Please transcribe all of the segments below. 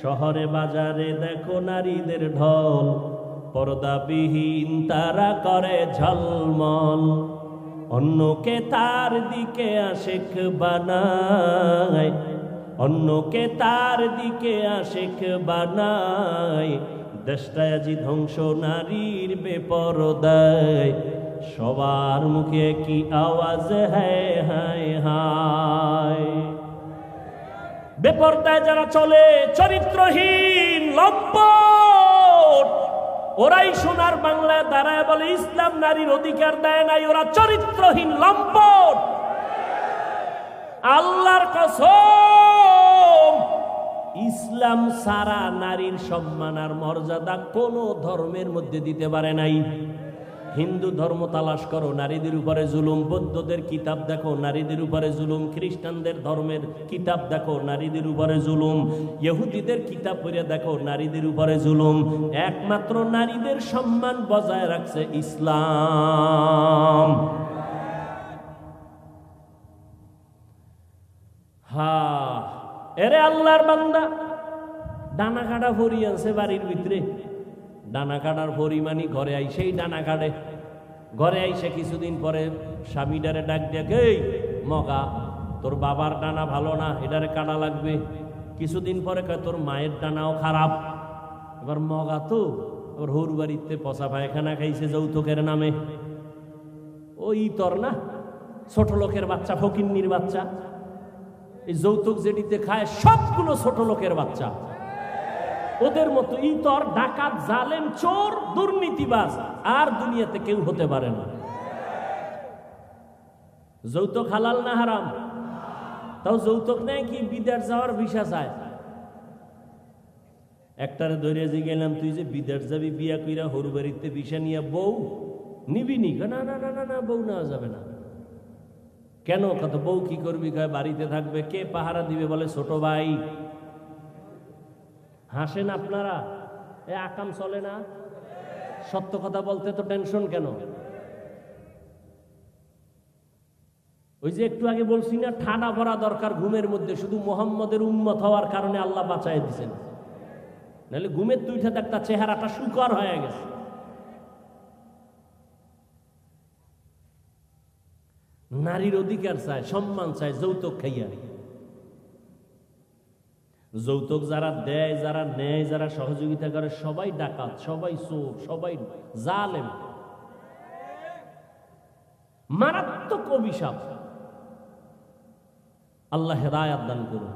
শহরে বাজারে দেখো নারীদের ঢল, পর্দাবিহীন তারা করে ঝলমল। অন্যকে তার দিকে আশেক বানায়, অন্যকে তার দিকে আশেক বানায়। দেশটায় আজি ধ্বংস নারীর বেপরদায়, সবার মুখে কি আওয়াজ হ্যায় হায় হায়। বেপরদায় যারা চলে, চরিত্রহীন, লম্পট, ওরাই সোনার বাংলায় দাঁড়ায় বলে, ইসলাম নারীর অধিকার দেয় নাই, ওরা চরিত্রহীন, লম্পট। আল্লাহর কসম, ইসলাম সারা নারীর সম্মান আর মর্যাদা কোন ধর্মের মধ্যে দিতে পারে নাই। হিন্দু ধর্ম তালাশ করো, নারীদের উপরে জুলুম, বৌদ্ধদের কিতাব দেখো, নারীদের উপরে জুলুম, খ্রিস্টানদের ধর্মের কিতাব দেখো, নারীদের উপরে জুলুম, ইহুদিদের কিতাব পড়ে দেখো, নারীদের উপরে জুলুম। একমাত্র নারীদের সম্মান বজায় রাখছে ইসলাম। হা, এরে আল্লাহর বান্দা, ডানা কাটা ভরি আছে বাড়ির ভিতরে। ডানা কাটার পরিমাণই ঘরে আই সেই ডানা কাটে। ঘরে আইসে কিছুদিন পরে স্বামী ডারে ডাক দেখ মগা, তোর বাবার ডানা ভালো না এটারে কাটা লাগবে? কিছুদিন পরে তোর মায়ের ডানাও খারাপ। এবার মগা তো ওর হরু বাড়িতে পচা পায়খানা খাইছে যৌতুকের নামে। ওই তোর না, ছোট লোকের বাচ্চা, ফকিন্নির বাচ্চা। এই যৌতুক যেটিতে খায়, সবগুলো ছোট লোকের বাচ্চা। ওদের মতো ইতর, ডাকাত, জালেম, চোর, দুর্নীতিবাজ আর দুনিয়াতে কেউ হতে পারে না। যৌতুক হালাল না হারাম? তাও যৌতুক নেই কি? বিদেশ যাওয়ার ভিসা চায়। একটারে ধরে যে গেলাম তুই যে বিদেশ যাবি বিয়া কইরা হরু বাড়িতে ভিসা নিয়ে বউ নিবি নি? না না না না না, বউ নেওয়া যাবে না। কেন? কত বউ কি করবি? বাড়িতে থাকবে। কে পাহারা দিবে? বলে, ছোট ভাই। হাসেন আপনারা? এ আকাম চলে না? সত্য কথা বলতে তো টেনশন কেন? ওই যে একটু আগে বলছি না ঠাডা ভরা দরকার ঘুমের মধ্যে, শুধু মোহাম্মদের উন্মত হওয়ার কারণে আল্লাহ বাঁচাই দিছেন নাহলে ঘুমের তুইটা একটা চেহারাটা সুকর হয়ে গেছে। নারীর অধিকার চায়, সম্মান চায়, যৌতুক খাইয়া। যৌতুক যারা দেয়, যারা নেয়, যারা সহযোগিতা করে, সবাই ডাকাত, সবাই চোর, সবাই জালেম। মারাত্মক অভিশাপ। আল্লাহ হেদায়াত দান করুন।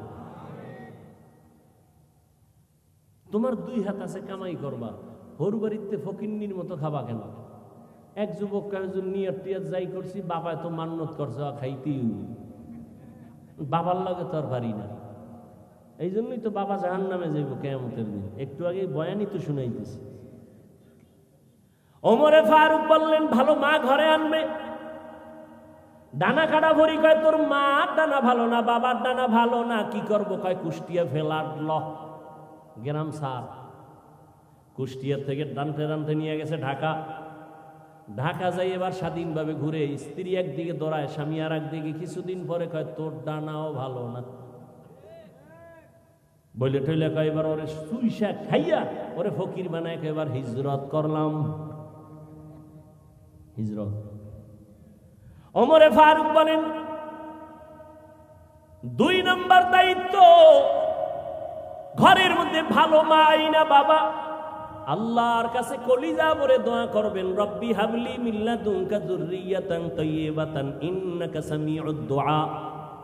তোমার দুই হাত আছে, কামাই করবা। হরু বাড়িতে ফকিন্নির মতো খাবা কেন? এক যুবক কাজুর নিয়ে টিয়ার যাই করছি, বাবা তো মান্নত করছে, খাইতেই বাবার লগে তো আর পারি না। এই জন্যই তো বাবা জাহান নামে যাইব কেমতের দিন। একটু আগে বয়ানই তো শুনাইতেছি। ওমরে ফারুক বললেন, ভালো মা ঘরে আনবে। ডানা কাটা ভরি কয়, তোর মা ডানা ভালো না, বাবার ডানা ভালো না। কি করব? কয়, কুষ্টিয়া ফেলার ল। গ্রাম সার। কুষ্টিয়া থেকে ডানতে ডানতে নিয়ে গেছে ঢাকা। ঢাকা যাই এবার স্বাধীনভাবে ঘুরে, স্ত্রী একদিকে দৌড়ায়, স্বামী আর একদিকে কিছুদিন পরে কয়, তোর ডানাও ভালো না। বলে টইলে এবার ওরে সুইসা খাইয়া ওরে ফকির বানায় এবার হিজরত করলাম। হিজরত। অমরে ফারুক বলেন, দুই নম্বর দায়িত্ব, ঘরের মধ্যে ভালো মা আইনা বাবা। আল্লাহর কাছে কলিজা ভরে দোয়া করবেন, রব্বি হাবলি মিল্লা দুনকা যুররিয়াতান তাইয়্যিবাতান ইন্নাকা সামিউদ দুআ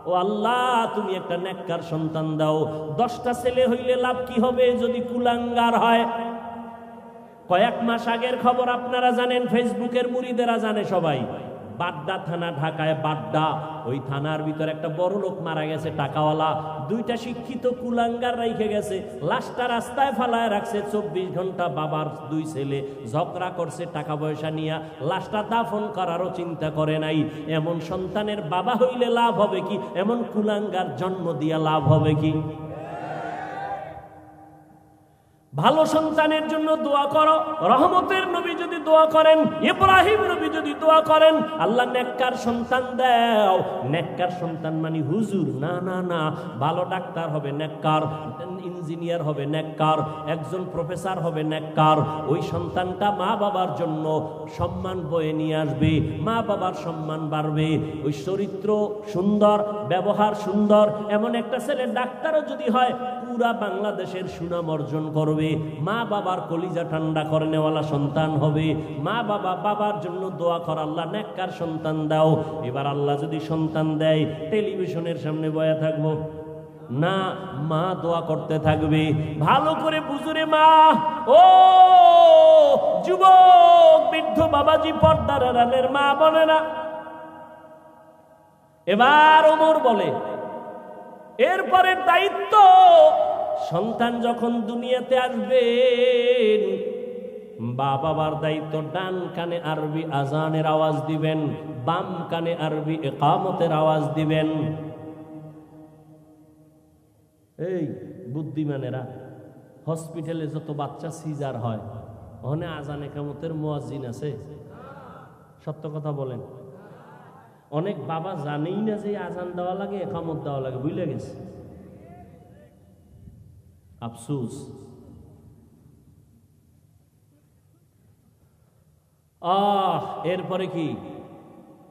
ও আল্লাহ, তুমি একটা নেককার সন্তান দাও। দশটা ছেলে হইলে লাভ কি হবে যদি কুলাঙ্গার হয়? কয়েক মাস আগের খবর আপনারা জানেন, ফেসবুকের মুড়িদেরা জানে সবাই। বাড্ডা থানা, ঢাকায় বাড্ডা। ওই থানার ভিতর একটা বড় লোক মারা গেছে, টাকাওয়ালা। দুইটা শিক্ষিত কুলাঙ্গার রেখে গেছে। লাশটা রাস্তায় ফালায় রাখছে। চব্বিশ ঘণ্টা বাবার দুই ছেলে ঝগড়া করছে, টাকা পয়সা নিয়ে। লাশটা দাফন করারও চিন্তা করে নাই। এমন সন্তানের বাবা হইলে লাভ হবে কি? এমন কুলাঙ্গার জন্ম দিয়া লাভ হবে কি? ভালো সন্তানের জন্য দোয়া করো। রহমতের নবী যদি দোয়া করেন, ইব্রাহিম নবী যদি দোয়া করেন, আল্লাহ নেককার সন্তান দাও। নেককার সন্তান মানে হুজুর। না না না, ভালো ডাক্তার হবে নেককার, ইঞ্জিনিয়ার হবে নেককার, একজন প্রফেসর হবে নেককার। ওই সন্তানটা মা বাবার জন্য সম্মান বয়ে নিয়ে আসবে, মা বাবার সম্মান বাড়বে। ওই চরিত্র সুন্দর, ব্যবহার সুন্দর, এমন একটা ছেলে ডাক্তারও যদি হয়, পুরা বাংলাদেশের সুনাম অর্জন করবে। মা বাবার কলিজা ঠান্ডা করে নেওয়ালা সন্তান হবে, মা বাবা বাবার জন্য দোয়া কর, আল্লাহ নেককার সন্তান দাও। এবার আল্লাহ যদি সন্তান দেয়, টেলিভিশনের সামনে বয়া থাকব। না, মা দোয়া করতে থাকবে। ভালো করে বুঝুরে মা। ও, যুবক, বৃদ্ধ বাবাজি পর্দার রানের মা বলে না। এবার ওমর বলে, এরপরের দায়িত্ব সন্তান যখন দুনিয়াতে আসবেন বাবার দায়িত্ব ডান কানে আরবি আজানের আওয়াজ দিবেন, বাম কানে আরবি একামতের আওয়াজ দিবেন। এই বুদ্ধিমানেরা, হসপিটালে যত বাচ্চা সিজার হয়, ওখানে আজান একামতের মোয়াজিন আছে। সত্য কথা বলেন। অনেক বাবা জানেই না যে আজান দেওয়া লাগে, একামত দেওয়া লাগে বুঝলে গেছে। আফসুস আহ, এরপরে কি?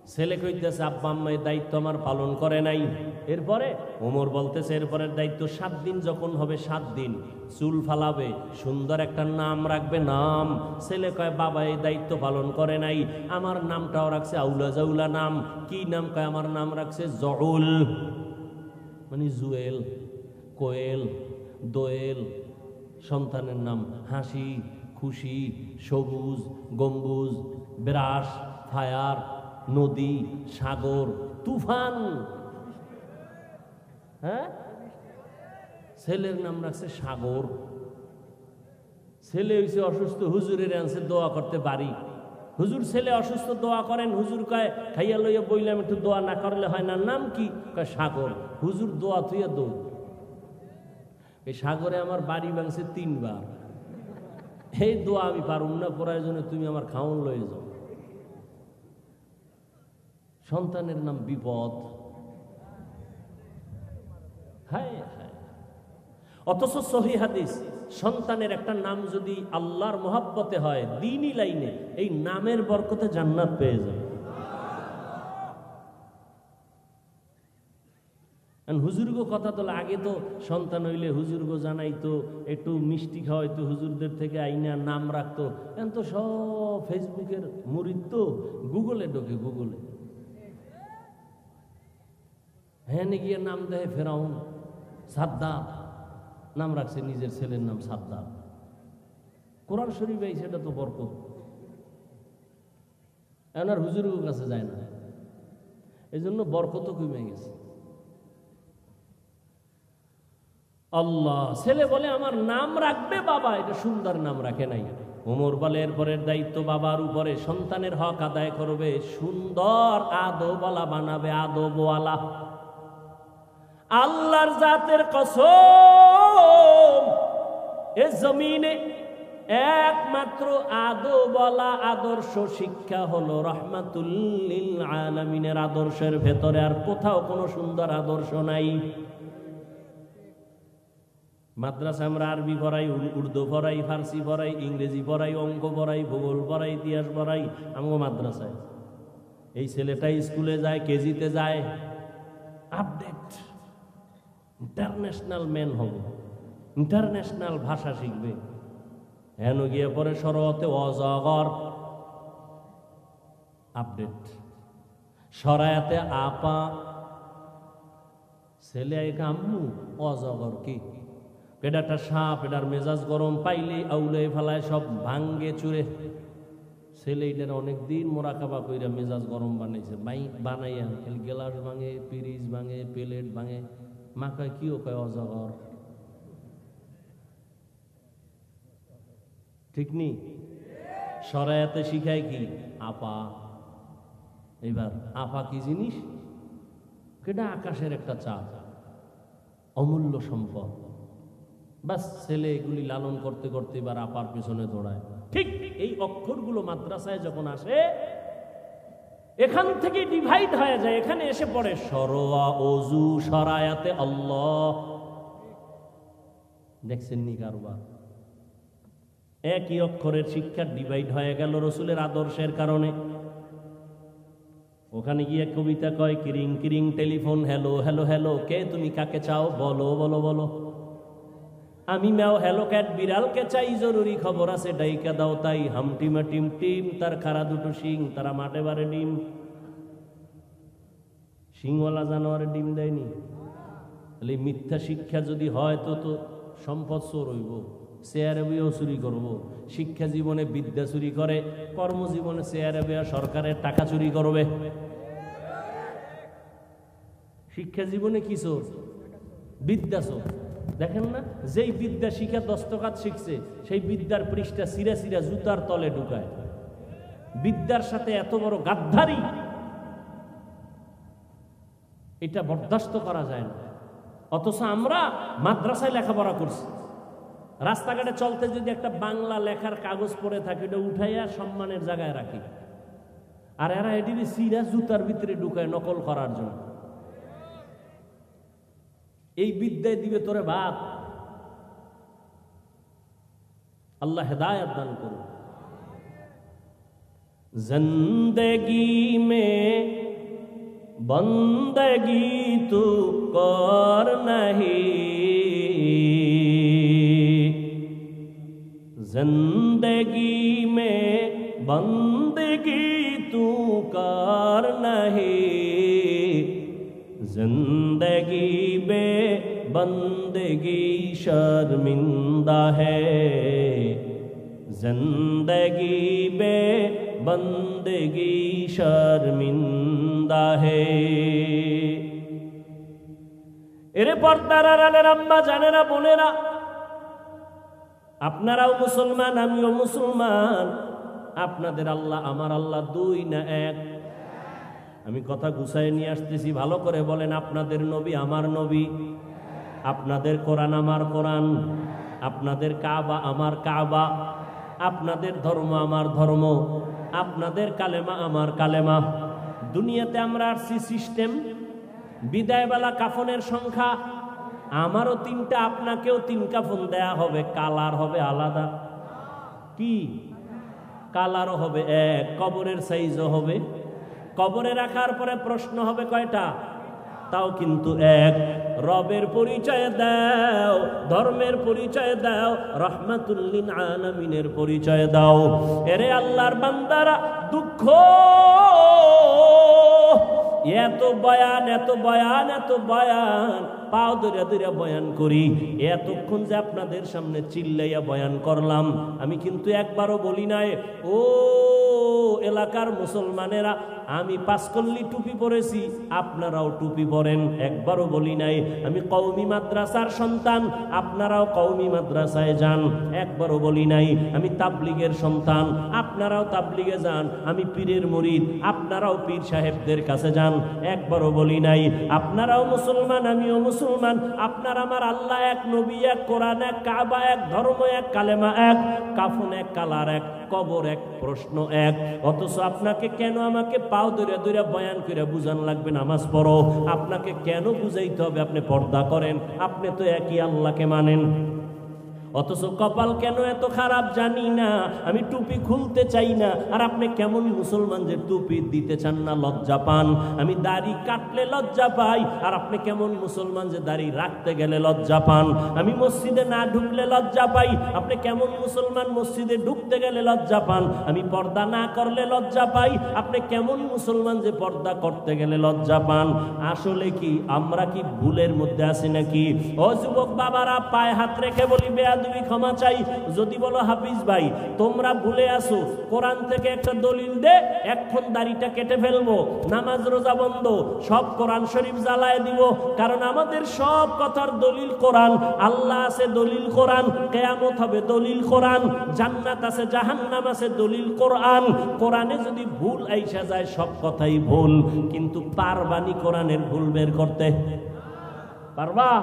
ছেলে কইতেছে, আব্বা আম্মা দায়িত্ব আমার পালন করে নাই। এরপরে? ওমর বলতেছে, এরপরের দায়িত্ব সাত দিন, যখন হবে সাত দিন। চুল ফালাবে, সুন্দর একটা নাম রাখবে, নাম। ছেলে কয়, বাবা, এই দায়িত্ব পালন করে নাই। আমার নামটাও রাখছে আউলা জাউলা নাম। কি নাম কয়, আমার নাম রাখছে জউল। মানে জুয়েল, কোয়েল। দোয়েল, সন্তানের নাম হাসি, খুশি, সবুজ, গম্বুজ বিরাস ফায়ার, নদী, সাগর, তুফান। হ্যাঁ? ছেলের নাম রাখছে সাগর। ছেলে হয়েছে অসুস্থ, হুজুরের আনছে দোয়া করতে পারি হুজুর ছেলে অসুস্থ, দোয়া করেন, হুজুর কয়, খাইয়া লইয়া বইলাম, একটু দোয়া না করলে হয় না। নাম কি? কয়, সাগর। হুজুর দোয়া থুইয়া দৌড়। এই সাগরে আমার বাড়ি ভাঙছে তিনবার। এই দোয়া আমি পারুম না করার জন্য তুমি আমার খাওন লয়ে যাও। সন্তানের নাম বিপদ। অথচ সহি হাদিস, সন্তানের একটা নাম যদি আল্লাহর মহাব্বতে হয়, দিনই লাইনে, এই নামের বরকতে জান্নাত পেয়ে যাবে। হুজুরগো কথা তো আগে তো, সন্তান হইলে হুজুরগো জানাইতো, একটু মিষ্টি খাওয়াইতো, হুজুরদের থেকে আইনা নাম রাখতো। এখন তো সব ফেসবুকের মুরিদ তো, গুগলে ঢোকে, গুগলে। হ্যাঁ গিয়ে নাম দেয় ফেরাউন সাদ্দাম নাম রাখছে নিজের ছেলের নাম সাদ্দাম কোরআন শরীফ এই সেটা তো বরকত। এখন আর হুজুরের কাছে যায় না। এই জন্য বরকতও কমে গেছে। আল্লাহ, ছেলে বলে আমার নাম রাখবে বাবা, এটা সুন্দর নাম রাখে নাই। ওমর বলে, এরপরের দায়িত্ব বাবার উপরে, সন্তানের হক আদায় করবে, সুন্দর আদোবালা বানাবে, আদবওয়ালা। আল্লাহর জাতের কসম, এ জমিনে একমাত্র আদবলা আদর্শ শিক্ষা হলো রহমাতুল্লিল আলমিনের আদর্শের ভেতরে, আর কোথাও কোনো সুন্দর আদর্শ নাই। মাদ্রাসা আমরা আরবি পড়াই উর্দু পড়াই, ফার্সি পড়াই, ইংরেজি পড়াই, অঙ্ক পড়াই, ভূগোল পড়াই, ইতিহাস পড়াই, আমগো মাদ্রাসায়। এই ছেলেটা স্কুলে যায়, কেজিতে যায়। আপডেট। ইন্টারন্যাশনাল ম্যান হবে। ইন্টারন্যাশনাল ভাষা শিখবে। হেন গিয়ে পরে সরতে অজগর। আপডেট। সরায়াতে আপা। ছেলে আম্মু, অজগর কি? এটা সাপ এটার মেজাজ গরম, পাইলে আউলে ফেলায় সব ভাঙ্গে চুরে। ছেলে এটার অনেকদিন মোরাকাবা কইরা মেজাজ গরম বানাইছে। বাই বানাইয়া গেলাস ভাঙে পিরিজ ভাঙে, প্লেট ভাঙে। মা কয় কিও কয়, অজগর? ঠিক নি? সরায়াতে শিখায় কি? আপা। এবার আপা কি জিনিস? কেটা আকাশের একটা চাঁদ? অমূল্য সম্পদ। বাস ছেলে এগুলি লালন করতে করতে এবার আপার পিছনে দৌড়ায়। ঠিক এই অক্ষরগুলো মাদ্রাসায় যখন আসে, এখান থেকে ডিভাইড হয়ে যায়, এখানে এসে পড়ে, সরোয়া অজু সরায়াতে আল্লাহ। দেখছেন নি কারবার? একই অক্ষরের শিক্ষার ডিভাইড হয়ে গেল রসুলের আদর্শের কারণে। ওখানে গিয়ে কবিতা কয়, কিরিং কিরিং, টেলিফোন, হ্যালো হ্যালো হ্যালো, কে তুমি, কাকে চাও? বলো বলো বলো। আমি ম্যাও হ্যালো ক্যাট বিড়ালকে চাই, জরুরি খবর আছে, ডাইকা দাও তাই। হামটিমা টিম টিম তার খারা দুটো শিং, তারা মাঠে বারে ডিম। শিংওয়ালা জানোয়ারে ডিম দেয়নি। তাহলে মিথ্যা শিক্ষা যদি হয় তো তো সম্পদ চোর হইব চেয়ারে বইও চুরি করব। শিক্ষা জীবনে বিদ্যা চুরি করে, কর্মজীবনে চেয়ারে বইয়া সরকারের টাকা চুরি করবে। শিক্ষা জীবনে কি চোর? বিদ্যা চোর। দেখেন না? যেই বিদ্যা শিখা দস্তকাত শিখছে, সেই বিদ্যার পৃষ্ঠা সিরা সিরা জুতার তলে ঢুকায়। বিদ্যার সাথে এত বড় গাদ্ধারি এটা বরদাস্ত করা যায় না। অথচ আমরা মাদ্রাসায় লেখাপড়া করছি। রাস্তাঘাটে চলতে যদি একটা বাংলা লেখার কাগজ পড়ে থাকে এটা উঠাইয়া সম্মানের জায়গায় রাখি। আর এরা এটি সিরা জুতার ভিতরে ঢুকায় নকল করার জন্য। এই বিদ্যায় দিবে তোরে বাপ আল্লাহ হেদায়ত দান করুন জিন্দগি মে বন্দগি তু কর नहीं जिंदगी में बंदगी तू कर नहीं जिंदगी بندگی شرمندہ ہے زندگی بے بندگی شرمندہ ہے এরে পর্দার আড়ালের আম্মা জানে না বলে না আপনারাও মুসলমান আমিও মুসলমান আপনাদের আল্লাহ আমার আল্লাহ দুই না এক আমি কথা গুছায় নিয়ে আসতেছি ভালো করে বলেন আপনাদের নবী আমার নবী আপনাদের কোরআন আমার কোরআন, আপনাদের কাবা আমার কাবা, আপনাদের ধর্ম আমার ধর্ম, আপনাদের কালেমা আমার কালেমা। দুনিয়াতে আমরা আসছি সিস্টেম, বিদায়বেলা কাফনের সংখ্যা, আমারও তিনটা, আপনাকেও তিন কাফন দেয়া হবে, কালার হবে আলাদা। কি? কালারও হবে এক, কবরের সাইজও হবে। কবরে রাখার পরে প্রশ্ন হবে কয়টা? তাও কিন্তু এক। রবের পরিচয় দাও, ধর্মের পরিচয় দাও রহমাতুল্লিন আলামিনের পরিচয় দাও। এরে আল্লাহর বান্দারা, দুঃখ! এত বয়ান এত বয়ান এত বয়ান। পাও ধরে ধরে বয়ান করি। এতক্ষণ যে আপনাদের সামনে চিল্লাইয়া বয়ান করলাম, আমি কিন্তু একবারও বলি নাই, ও এলাকার মুসলমানেরা আমি পাঁচকল্লি টুপি পরেছি, আপনারাও টুপি পরেন। একবারও বলি নাই, আমি কৌমি মাদ্রাসার সন্তান, আপনারাও কৌমি মাদ্রাসায় যান। একবারও বলি নাই, আমি তাবলিগের সন্তান, আপনারাও তাবলিগে যান, আমি পীরের মরিদ, আপনারাও পীর সাহেবদের কাছে যান। একবারও বলি নাই, আপনারাও মুসলমান, আমিও মুসলমান, আপনার আমার আল্লাহ এক, নবী এক, কোরআন এক, কাবা এক, ধর্ম এক, কালেমা এক, কাফন এক, কালার এক, কবর এক, প্রশ্ন এক। অথচ আপনাকে কেন আমাকে পাও ধরে ধরে বয়ান করে বুঝান লাগবে, নামাজ পড়ো। আপনাকে কেন বুঝাইতে হবে? আপনি পর্দা করেন। আপনি তো একই আল্লাহকে মানেন। অথচ কপাল কেন এত খারাপ জানি না। আমি টুপি খুলতে চাই না। আর আপনি কেমন মুসলমান যে টুপি দিতে চান না, লজ্জা পান? আমি দাড়ি কাটলে লজ্জা পাই। আর আপনি কেমন মুসলমান যে দাড়ি রাখতে গেলে লজ্জা পান? আমি মসজিদে না ঢুকলে লজ্জা পাই। আপনি কেমন মুসলমান মসজিদে ঢুকতে গেলে লজ্জা পান? আমি পর্দা না করলে লজ্জা পাই। আপনি কেমন মুসলমান যে পর্দা করতে গেলে লজ্জা পান? আসলে কি আমরা কি ভুলের মধ্যে আছি নাকি? ও যুবক বাবারা, পায়ে হাত রেখে বলি বেয়া তুমি ক্ষমা চাই। যদি বলো, হাফিজ ভাই, তোমরা ভুলে আসো কোরআন থেকে একটা দলিল দে, এখন দাড়িটা কেটে ফেলব, নামাজ রোজা বন্ধ, সব কোরআন শরীফ জ্বালায় দিব, কারণ আমাদের সব কথার দলিল কোরআন, আল্লাহ আছে দলিল কোরআন, কেয়ামত হবে দলিল কোরআন, জান্নাত আছে, জাহান্নাম আছে দলিল কোরআন, কোরআনে যদি ভুল আইসা যায়, সব কথাই ভুল, কিন্তু পারবানি কোরআনের ভুল বের করতে পারবা?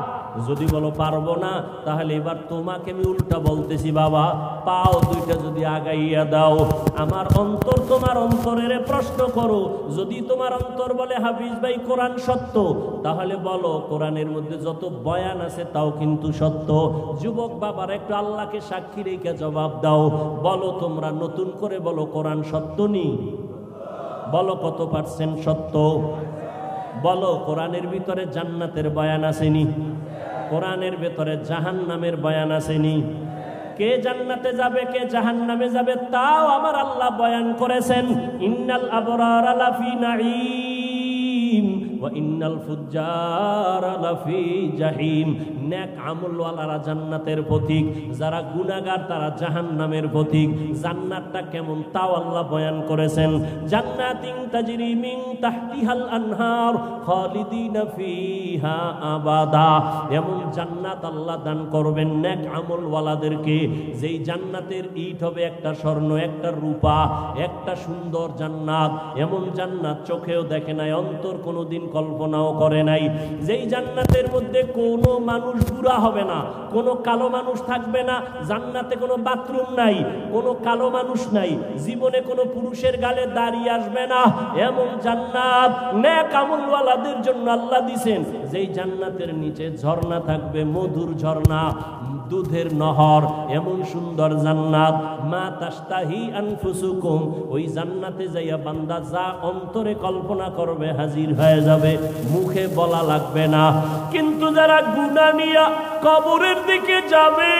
যদি বলো পারব না, তাহলে এবার তোমাকে আমি উল্টা বলতেছি, বাবা। পাও দুইটা যদি আগাইয়া দাও। আমার অন্তর তোমার অন্তরের প্রশ্ন করো। যদি তোমার অন্তর বলে, হাফিজ ভাই, কোরআন সত্য, তাহলে বলো, কোরআনের মধ্যে যত বয়ান আছে তাও কিন্তু সত্য। যুবক বাবার একটু আল্লাহকে সাক্ষী রেখে জবাব দাও। বলো, তোমরা নতুন করে বলো, কোরআন সত্য নি? বলো, কত পার্সেন্ট সত্য? বলো, কোরআনের ভিতরে জান্নাতের বয়ান আসেনি? কোরআনের ভেতরে জাহান নামের বয়ান আসেনি? কে জান্নাতে যাবে, কে জাহান নামে যাবে, তাও আমার আল্লাহ বয়ান করেছেন। ইন্নাল আবরার আলাফি নাঈম ইন্নাল ফুজ্জার আলাফি জাহিম। নেক আমলওয়ালারা জান্নাতের পথিক যারা গুনাহগার তারা জাহান্নামের পথিক জান্নাতটা কেমন তাও আল্লাহ বয়ান করেছেন। জান্নাতিন তাজরি মিন তাহতিহাল আনহার খালিদিনা ফিহা আবাদা। এমন জান্নাত আল্লাহ দান করবেন নেক আমলওয়ালাদেরকে। যেই জান্নাতের ইট হবে একটা স্বর্ণ, একটা রূপা, একটা সুন্দর জান্নাত। এমন জান্নাত চোখেও দেখে নাই, অন্তর কোনোদিন কল্পনাও করে নাই। যেই জান্নাতের মধ্যে কোনো মানুষ বুড়া হবে না। কোনো কালো মানুষ থাকবে না, জান্নাতে কোনো বাথরুম নাই, কোনো কালো মানুষ নাই, জীবনে কোনো পুরুষের গালে দাঁড়িয়ে আসবে না। এমন জান্নাত আমলওয়ালাদের জন্য আল্লাহ দিছেন, যেই জান্নাতের নিচে ঝর্ণা থাকবে, মধুর ঝর্ণা। দুধের নহর, এমন সুন্দর জান্নাত। মা তাস্তাহি আনফুসুকুম, ওই জান্নাতে যাইয়া বান্দা যা অন্তরে কল্পনা করবে হাজির হয়ে যাবে, মুখে বলা লাগবে না। কিন্তু যারা গুণা নিয়া কবরের দিকে যাবে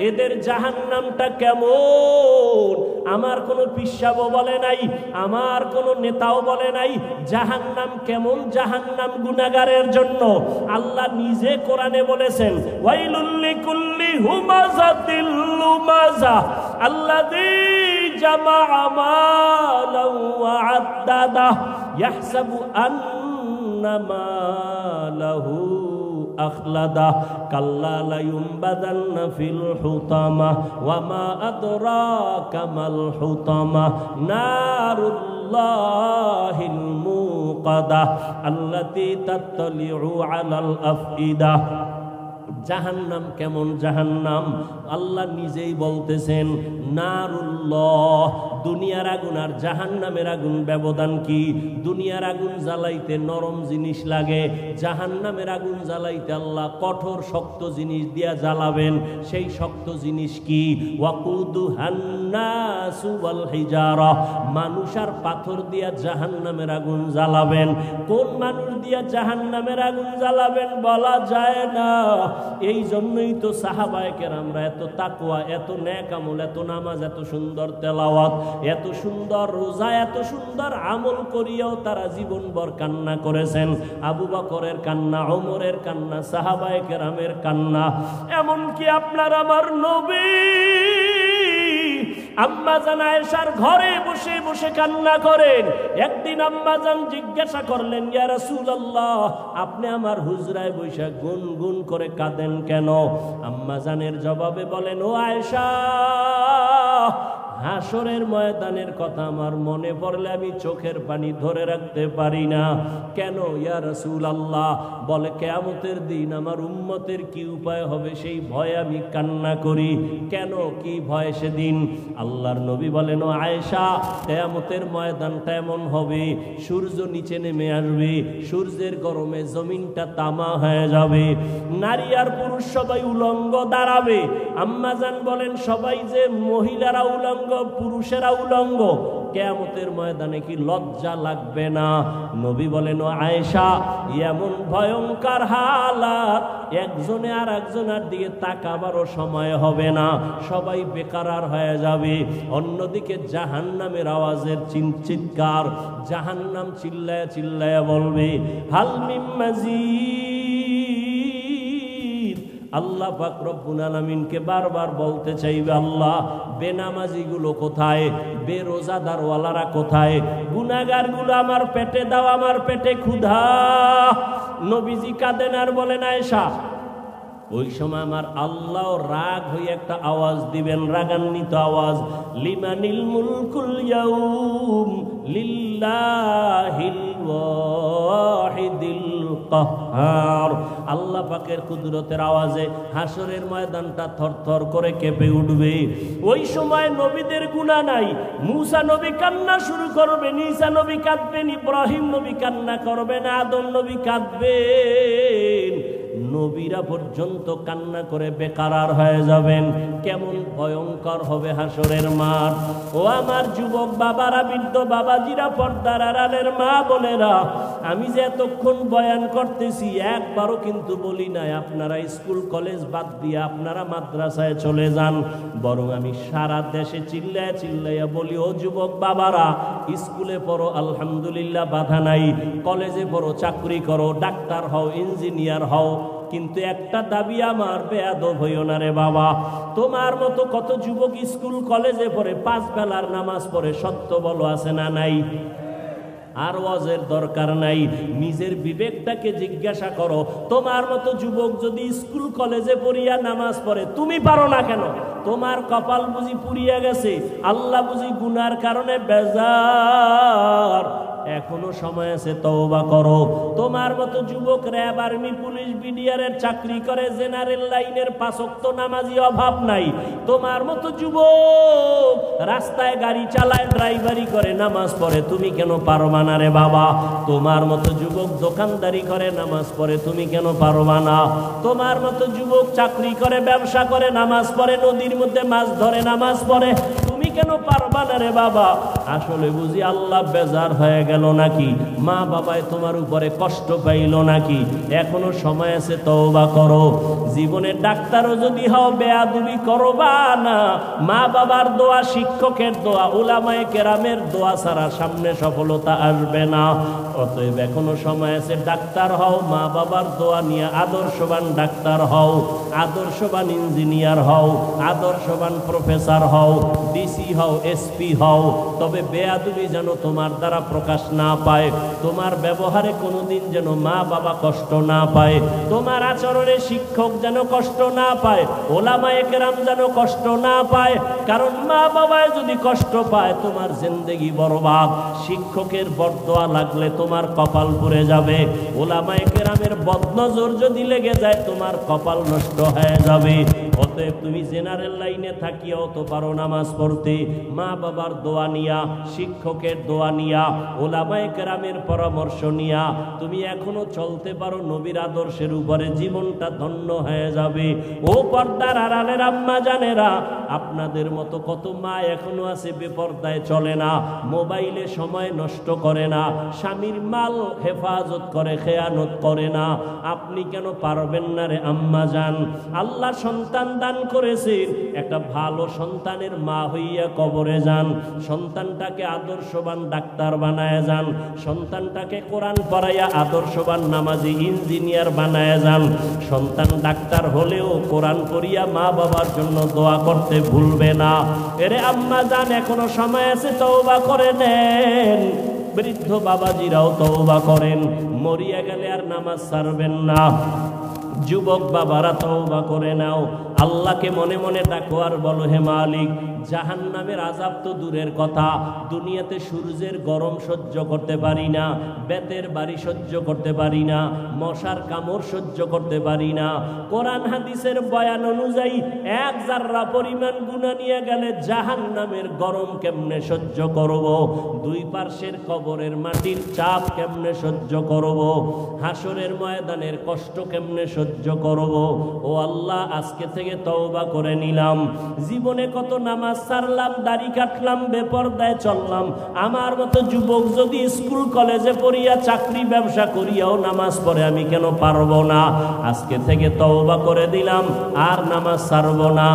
এদের জাহান নামটা কেমন? আমার কোনো পিসাবও বলে নাই, আমার কোনো নেতাও বলে নাই জাহান নাম কেমন জাহান নাম গুনাগারের জন্য? আল্লাহ নিজে কোরআনে বলেছেন আল্লাযী জামাআ মালান ওয়া أخلده كلا لينبذن في الحطمة وما أدراك ما الحطمة نار الله الموقدة التي تطلع على الأفئدة জাহান্নাম কেমন জাহান্নাম আল্লাহ নিজেই বলতেছেন নারুল্লাহ, দুনিয়ার আগুন আর জাহান্নামের আগুন ব্যবধান কি? দুনিয়ার আগুন জ্বালাইতে নরম জিনিস লাগে, জাহান্নামের আগুন জ্বালাইতে আল্লাহ কঠোর শক্ত জিনিস দিয়া জ্বালাবেন, সেই শক্ত জিনিস কি? ওয়াকুদু হান্নাসু ওয়াল হিজারা, মানুষ আর পাথর দিয়া জাহান্নামের আগুন জ্বালাবেন। কোন মানুষ দিয়া জাহান্নামের আগুন জ্বালাবেন বলা যায় না। এই জন্যই তো সাহাবায়কের আমরা এত তাকুয়া এত ন্যাক আমল, এত নামাজ, এত সুন্দর তেলাওয়াত, এত সুন্দর রোজা, এত সুন্দর আমল করিয়াও তারা জীবনভর কান্না করেছেন। আবু বকরের কান্না অমরের কান্না, সাহাবায় কেরামের কান্না। এমনকি আপনার আমার নবী আম্মাজান আয়েশার ঘরে বসে বসে কান্না করেন। একদিন আম্মাজান জিজ্ঞাসা করলেন, ইয়া রাসূলুল্লাহ, আপনি আমার হুজরায় বসে গুন গুন করে কাঁদেন কেন? আম্মাজানের জবাবে বলেন, ও আয়েশা হাসরের ময়দানের কথা আমার মনে পড়লে আমি চোখের পানি ধরে রাখতে পারি না। কেন? ইয়া রসুল আল্লাহ বলে কেয়ামতের দিন আমার উম্মতের কি উপায় হবে সেই ভয় আমি কান্না করি। কেন? কি ভয় সেদিন? আল্লাহর নবী বলেন আয়েশা, কেয়ামতের ময়দানটা এমন হবে, সূর্য নিচে নেমে আসবে, সূর্যের গরমে জমিনটা তামা হয়ে যাবে, নারী আর পুরুষ সবাই উলঙ্গ দাঁড়াবে। আম্মাজান বলেন, সবাই যে মহিলারা উলঙ্গ পুরুষেরা উলঙ্গ। কেয়ামতের ময়দানে কি লজ্জা লাগবে না? নবী বলেন আয়েশা, এমন ভয়ঙ্কর হালাত, একজনে আর একজনের দিকে তাকাবারও সময় হবে না। সবাই বেকারার হয়ে যাবে। অন্যদিকে জাহান্নামের আওয়াজের চিৎকার জাহান্নাম চিল্লায় চিল্লায় বলবে হালমিম মাজিদ। আল্লাহ পাক রব্বুল আলামিনকে বারবার বলতে চাইবে, আল্লাহ, বেনামাজিগুলো কোথায়? বেরোজাদারওয়ালারা কোথায়? গুনাগারগুলো আমার পেটে দাও, আমার পেটে ক্ষুধা। নবীজি কাঁদেন আর বলেন, আয়েশা, ওই সময় আমার আল্লাহ রাগ হয়ে একটা আওয়াজ দিবেন, রাগান্বিত আওয়াজ। লিমানিল মুলকুল ইয়াউম লিল্লাহিল ওয়াহিদিল কাহ্হার আল্লাহ পাকের কুদরতের আওয়াজে হাসরের ময়দানটা থরথর করে কেঁপে উঠবে। ওই সময় নবীদের গুণা নাই। মুসা নবী কান্না শুরু করবে, নিসা নবী কাঁদবেন, ইব্রাহিম নবী কান্না করবেন, আদম নবী কাঁদবেন। নবীরা পর্যন্ত কান্না করে বেকারার হয়ে যাবেন। কেমন ভয়ঙ্কর হবে হাসরের মাঠ। ও আমার যুবক বাবারা, বৃদ্ধ বাবাজিরা, পর্দার আড়ালের মা বোনেরা, আমি যে এতক্ষণ বয়ান করতেছি, একবারও কিন্তু বলি নাই, আপনারা স্কুল, কলেজ বাদ দিয়ে আপনারা মাদ্রাসায় চলে যান। বরং আমি সারা দেশে চিল্লায় চিল্লাইয়া বলি, ও যুবক বাবারা, স্কুলে পড়ো, আলহামদুলিল্লাহ, বাধা নাই। কলেজে পড়ো, চাকরি করো, ডাক্তার হও, ইঞ্জিনিয়ার হও কিন্তু একটা দাবি আমার বেয়াদব হইও না রে বাবা। তোমার মতো কত যুবক স্কুল, কলেজে পড়ে পাঁচ বেলার নামাজ পড়ে, সত্য বলো আছে না নাই? আর ওয়াজের দরকার নাই। নিজের বিবেকটাকে জিজ্ঞাসা করো, তোমার মতো যুবক যদি স্কুল, কলেজে পড়িয়া নামাজ পড়ে, তুমি পারো না কেন? তোমার কপাল বুঝি পুড়িয়া গেছে, আল্লাহ বুঝি গুনার কারণে বেজার। এখনও সময় আছে, তওবা করো। তোমার মতো যুবক র্যাব আর্মি, পুলিশ বিডিআরের চাকরি করে, জেনারেল লাইনের পাঁচক্ত নামাজি অভাব নাই। তোমার মতো যুবক রাস্তায় গাড়ি চালায়, ড্রাইভারি করে, নামাজ পড়ে, তুমি কেন পারবা না রে বাবা? তোমার মতো যুবক দোকানদারি করে, নামাজ পড়ে, তুমি কেন পারবা না? তোমার মতো যুবক চাকরি করে, ব্যবসা করে, নামাজ পড়ে, নদীর মধ্যে মাছ ধরে, নামাজ পড়ে, তুমি কেন পারবা না রে বাবা? আসলে বুঝি আল্লাহ বেজার হয়ে গেল নাকি? মা বাবায় তোমার উপরে কষ্ট পাইল নাকি? এখনও সময় আছে, তওবা করো। জীবনে ডাক্তারও যদি হও, বেয়াদুবি করো বা না। মা বাবার দোয়া, শিক্ষকের দোয়া, উলামায়ে কেরামের দোয়া ছাড়া সামনে সফলতা আসবে না। অতএব এখনও সময় আছে, ডাক্তার হও, মা বাবার দোয়া নিয়ে আদর্শবান ডাক্তার হও, আদর্শবান ইঞ্জিনিয়ার হও, আদর্শবান প্রফেসর হও, ডিসি হও, এসপি হও। তবে বেয়াদুবি যেন তোমার দ্বারা প্রকাশ না পায়। তোমার ব্যবহারে কোনোদিন যেন মা বাবা কষ্ট না পায়। তোমার আচরণে শিক্ষক যেন কষ্ট না পায়। ওলামায়ে কেরাম যেন কষ্ট না পায়। কারণ মা বাবায় যদি কষ্ট পায়, তোমার জিন্দেগি বরবাদ। শিক্ষকের বরদোয়া লাগলে তোমার কপাল পুড়ে যাবে। ওলামায়ে কেরামের বদনজর যদি লেগে যায়, তোমার কপাল নষ্ট হয়ে যাবে। অতএব তুমি জেনারেল লাইনে থাকিয়াও তো পারো নামাজ পড়তে। মা বাবার দোয়া নিয়া শিক্ষকের দোয়া নিয়া, ওলামায়ে কেরামের পরামর্শ নিয়া, তুমি এখনও চলতে পারো নবীর আদর্শের উপরে, জীবনটা ধন্য হয়ে যাবে। ও পর্দার আড়ালের আম্মা জানেরা, আপনাদের মতো কত মা এখনও আছে, বেপর্দায় চলে না, মোবাইলে সময় নষ্ট করে না, স্বামীর মাল হেফাজত করে, খেয়ানত করে না। আপনি কেন পারবেন না রে আম্মা যান আল্লাহ সন্তান দান করেছেন একটা ভালো সন্তানের মা হইয়া কবরে যান। সন্তানটাকে আদর্শবান ডাক্তার বানায় যান। সন্তানটাকে কোরআন পড়াইয়া আদর্শবান নামাজি ইঞ্জিনিয়ার বানায় যান। সন্তান ডাক্তার হলেও কোরআন পড়িয়া মা বাবার জন্য দোয়া করতে ভুলবে না। এরে আম্মা যান, এখনও সময় আছে, তওবা করে নেন। বৃদ্ধ বাবাজিরাও তওবা করেন। মরিয়া গেলে আর নামাজ ছাড়বেন না। যুবক বাবারা তওবা করে নাও। আল্লাহকে মনে মনে ডাকো আর বলো, হে মালিক জাহান নামের আজাব তো দূরের কথা। দুনিয়াতে সূর্যের গরম সহ্য করতে পারি না, বেতের বাড়ি সহ্য করতে পারি না, মশার কামড় সহ্য করতে পারি না। কোরআন হাদিসের বয়ান অনুযায়ী, এক জাররা পরিমাণ গুণা নিয়ে গেলে জাহান নামের গরম কেমনে সহ্য করব? দুই পার্শ্বের কবরের মাটির চাপ কেমনে সহ্য করব? হাসরের ময়দানের কষ্ট কেমনে সহ্য করব? ও আল্লাহ, আজকে থেকে তওবা করে নিলাম। জীবনে কত নামাজ সারলাম, দাড়ি কাটলাম, বেপরদায় চললাম। আমার মতো যুবক যদি স্কুল, কলেজে পড়িয়া চাকরি, ব্যবসা করিয়াও নামাজ পড়ে, আমি কেন পারব না? আজকে থেকে তওবা করে দিলাম, আর নামাজ সারবো না,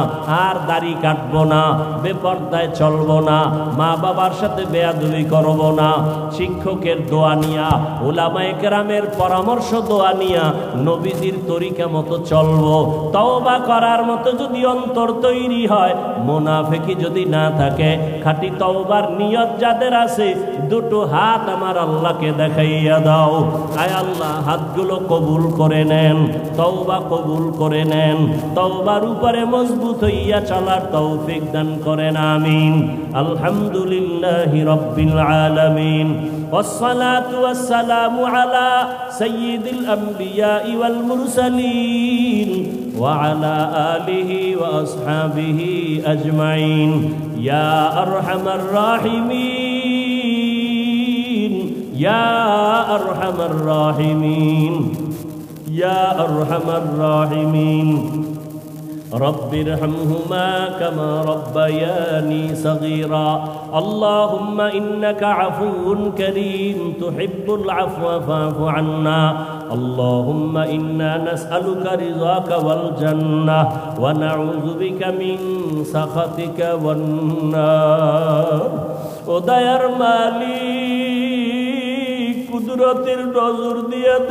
আর দাড়ি কাটবো না, বেপরদায় চলবো না মা বাবার সাথে বেয়াদুবি করব না। শিক্ষকের দোয়া নিয়া, ওলামায়ে কেরামের পরামর্শ দোয়া নিয়া, নবীজির তরিকা মতো চলবো। তওবা করার মতো যদি অন্তর তৈরি হয় মোনাফেকি যদি না থাকে খাঁটি তওবার নিয়ত যাদের আছে দুটো হাত আমার আল্লাহকে দেখাইয়া দাও আয় আল্লাহ হাতগুলো কবুল করে নেন তওবা কবুল করে নেন তওবার উপরে মজবুত হইয়া চলার তৌফিক দান করেন আমিন আলহামদুলিল্লাহ রব্বিল আলামিন والصلاة والسلام على سيد الأنبياء والمرسلين وعلى آله وأصحابه أجمعين. يا أرحم الراحمين. يا أرحم الراحمين. يا أرحم الراحمين. رب ارحمهما كما ربياني صغيرا. اللهم إنك عفو كريم تحب العفو فاعف عنا. اللهم إنا نسألك رضاك والجنة ونعوذ بك من سخطك والنار. ودير مالي قدرة الرزور ديته